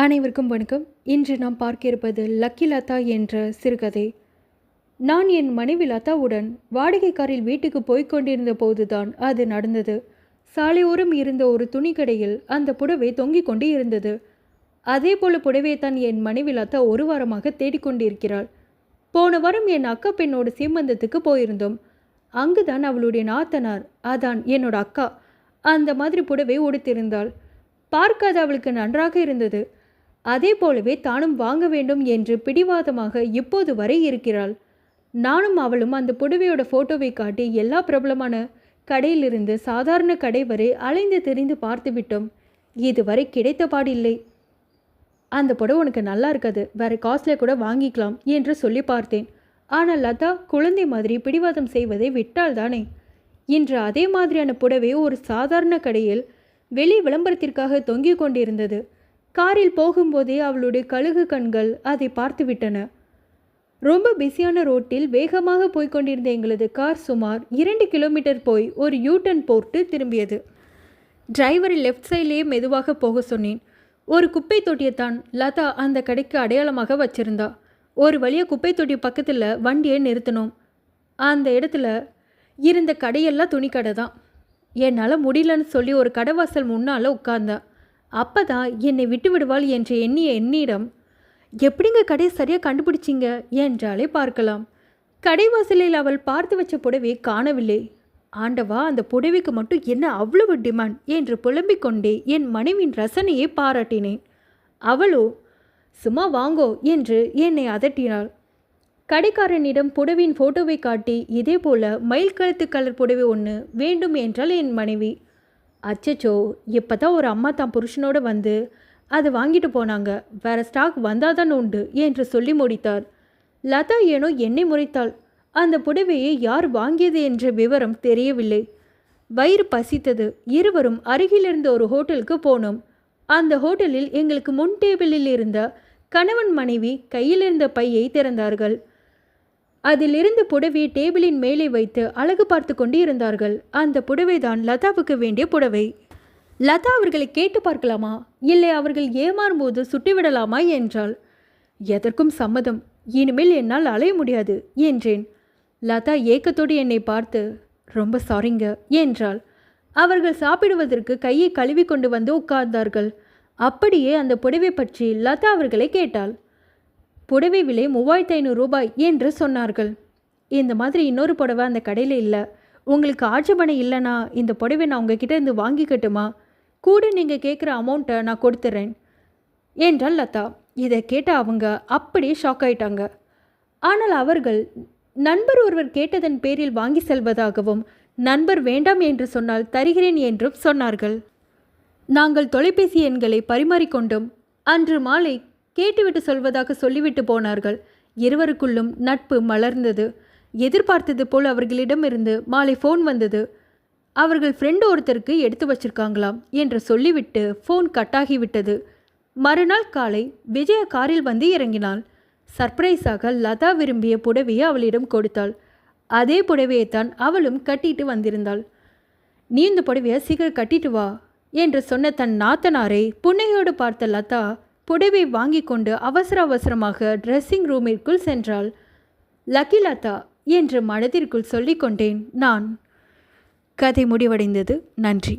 அனைவருக்கும் வணக்கம். இன்று நாம் பார்க்க இருப்பது லக்கி லதா என்ற சிறுகதை. நான் என் மனைவி லதாவுடன் வாடகை காரில் வீட்டுக்கு போய்க் கொண்டிருந்த போதுதான் அது நடந்தது. சாலையோரம் இருந்த ஒரு துணிக்கடையில் அந்த புடவை தொங்கிக் கொண்டு இருந்தது. அதே போல புடவையைத்தான் என் மனைவி லதா ஒரு வாரமாக தேடிக்கொண்டிருக்கிறாள் போன வாரம் என் அக்கா பெண்ணோட சீமந்தத்துக்கு போயிருந்தோம். அங்குதான் அவளுடைய நாத்தனார் அதான் என்னோட அக்கா அந்த மாதிரி புடவை உடுத்திருந்தாள். பார்க்க அது அவளுக்கு நன்றாக இருந்தது. அதே போலவே தானும் வாங்க வேண்டும் என்று பிடிவாதமாக இப்போது வரை இருக்கிறாள். நானும் அவளும் அந்த புடவையோட ஃபோட்டோவை காட்டி எல்லா பிரபலமான கடையிலிருந்து சாதாரண கடை வரை அலைந்து தெரிந்து பார்த்து விட்டோம். இதுவரை கிடைத்த பாடில்லை. அந்த புடவை உனக்கு நல்லா இருக்காது. வேற காஸ்ட்ல கூட வாங்கிக்கலாம் என்று சொல்லி பார்த்தேன். ஆனால் லதா குழந்தை மாதிரி பிடிவாதம் செய்வதை விட்டால் தானே. இன்று அதே மாதிரியான புடவை ஒரு சாதாரண கடையில் வெளி விளம்பரத்திற்காக தொங்கிக் கொண்டிருந்தது. காரில் போகும்போதே அவளுடைய கழுகு கண்கள் அதை பார்த்துவிட்டன. ரொம்ப பிஸியான ரோட்டில் வேகமாக போய்கொண்டிருந்த எங்களது கார் சுமார் இரண்டு கிலோமீட்டர் போய் ஒரு யூட்டன் போட்டு திரும்பியது. டிரைவரை லெஃப்ட் சைட்லேயே மெதுவாக போக சொன்னேன். ஒரு குப்பை தொட்டியைத்தான் லதா அந்த கடைக்கு அடையாளமாக வச்சிருந்தா. ஒரு வழியாக குப்பை தொட்டி பக்கத்தில் வண்டியை நிறுத்தினோம். அந்த இடத்துல இருந்த கடையெல்லாம் துணி கடை தான் என்னால் முடியலன்னு சொல்லி ஒரு கடைவாசல் முன்னால் உட்கார்ந்தேன் அப்போ தான் என்னை விட்டு விடுவாள் என்று எண்ணிய என்னிடம் எப்படிங்க கடை சரியாக கண்டுபிடிச்சிங்க? என்றாலே பார்க்கலாம். கடைவாசலில் அவள் பார்த்து வச்ச புடவை காணவில்லை. ஆண்டவா அந்த புடவைக்கு மட்டும் என்ன அவ்வளவு டிமாண்ட்? என்று புலம்பிக் கொண்டே என் மனைவியின் ரசனையை பாராட்டினேன். அவளோ சும்மா வாங்கோ என்று என்னை அதட்டினாள். கடைக்காரனிடம் புடவின் ஃபோட்டோவை காட்டி இதே போல மயில் கழுத்து கலர் புடவை ஒன்று வேண்டும் என்றால் என் மனைவி. அச்சச்சோ இப்போ தான் ஒரு அம்மா தான் புருஷனோடு வந்து அதை வாங்கிட்டு போனாங்க. வேற ஸ்டாக் வந்தாதான் உண்டு என்று சொல்லி முடித்தார். லதா ஏனோ என்னை முறைத்தாள். அந்த புடவையை யார் வாங்கியது என்ற விவரம் தெரியவில்லை. வயிறு பசித்தது. இருவரும் அருகிலிருந்த ஒரு ஹோட்டலுக்கு போனோம். அந்த ஹோட்டலில் எங்களுக்கு முன் டேபிளில் இருந்த கணவன் மனைவி கையில் இருந்த பையை திறந்தார்கள். அதிலிருந்து புடவையை டேபிளின் மேலே வைத்து அழகு பார்த்து கொண்டு இருந்தார்கள் அந்த புடவைதான் லதாவுக்கு வேண்டிய புடவை. லதா அவர்களை கேட்டு பார்க்கலாமா? இல்லை அவர்கள் ஏமாறும்போது சுட்டுவிடலாமா? என்றாள். எதற்கும் சம்மதம். இனிமேல் என்னால் அலைய முடியாது என்றேன். லதா ஏக்கத்தோடு என்னை பார்த்து ரொம்ப சாரிங்க என்றாள். அவர்கள் சாப்பிடுவதற்கு கையை கழுவி கொண்டு வந்து உட்கார்ந்தார்கள். அப்படியே அந்த புடவை பற்றி லதா அவர்களை கேட்டாள். புடவை விலை மூவாயிரத்து ஐநூறு ரூபாய் என்று சொன்னார்கள். இந்த மாதிரி இன்னொரு புடவை அந்த கடையில் இல்லை. உங்களுக்கு ஆட்சேபனை இல்லைனா இந்த புடவை நான் உங்ககிட்ட இருந்து வாங்கிக்கட்டுமா? கூட நீங்கள் கேட்குற அமௌண்ட்டை நான் கொடுத்துட்றேன் என்றால் லதா. இதை கேட்ட அவங்க அப்படியே ஷாக் ஆயிட்டாங்க. ஆனால் அவர்கள் நண்பர் ஒருவர் கேட்டதன் பேரில் வாங்கி செல்வதாகவும் நண்பர் வேண்டாம் என்று சொன்னால் தருகிறேன் என்றும் சொன்னார்கள். நாங்கள் தொலைபேசி எண்களை பரிமாறிக்கொண்டோம். அன்று மாலை கேட்டுவிட்டு சொல்வதாக சொல்லிவிட்டு போனார்கள். இருவருக்குள்ளும் நட்பு மலர்ந்தது. எதிர்பார்த்தது போல் அவர்களிடமிருந்து மாலை ஃபோன் வந்தது. அவர்கள் ஃப்ரெண்டு ஒருத்தருக்கு எடுத்து வச்சிருக்காங்களாம் என்று சொல்லிவிட்டு ஃபோன் கட்டாகிவிட்டது. மறுநாள் காலை விஜயா காரில் வந்து இறங்கினாள். சர்ப்ரைஸாக லதா விரும்பிய புடவையை அவளிடம் கொடுத்தாள். அதே புடவையைத்தான் அவளும் கட்டிட்டு வந்திருந்தாள். நீ இந்த புடவையை சீக்கிரம் கட்டிட்டு வா என்று சொன்ன தன் நாத்தனாரை புன்னையோடு பார்த்த லதா புடவை வாங்கி கொண்டு அவசர அவசரமாக ட்ரெஸ்ஸிங் ரூமிற்குள் சென்றாள். லக்கி லதா என்று மனதிற்குள் சொல்லிக்கொண்டேன் நான். கதை முடிவடைந்தது. நன்றி.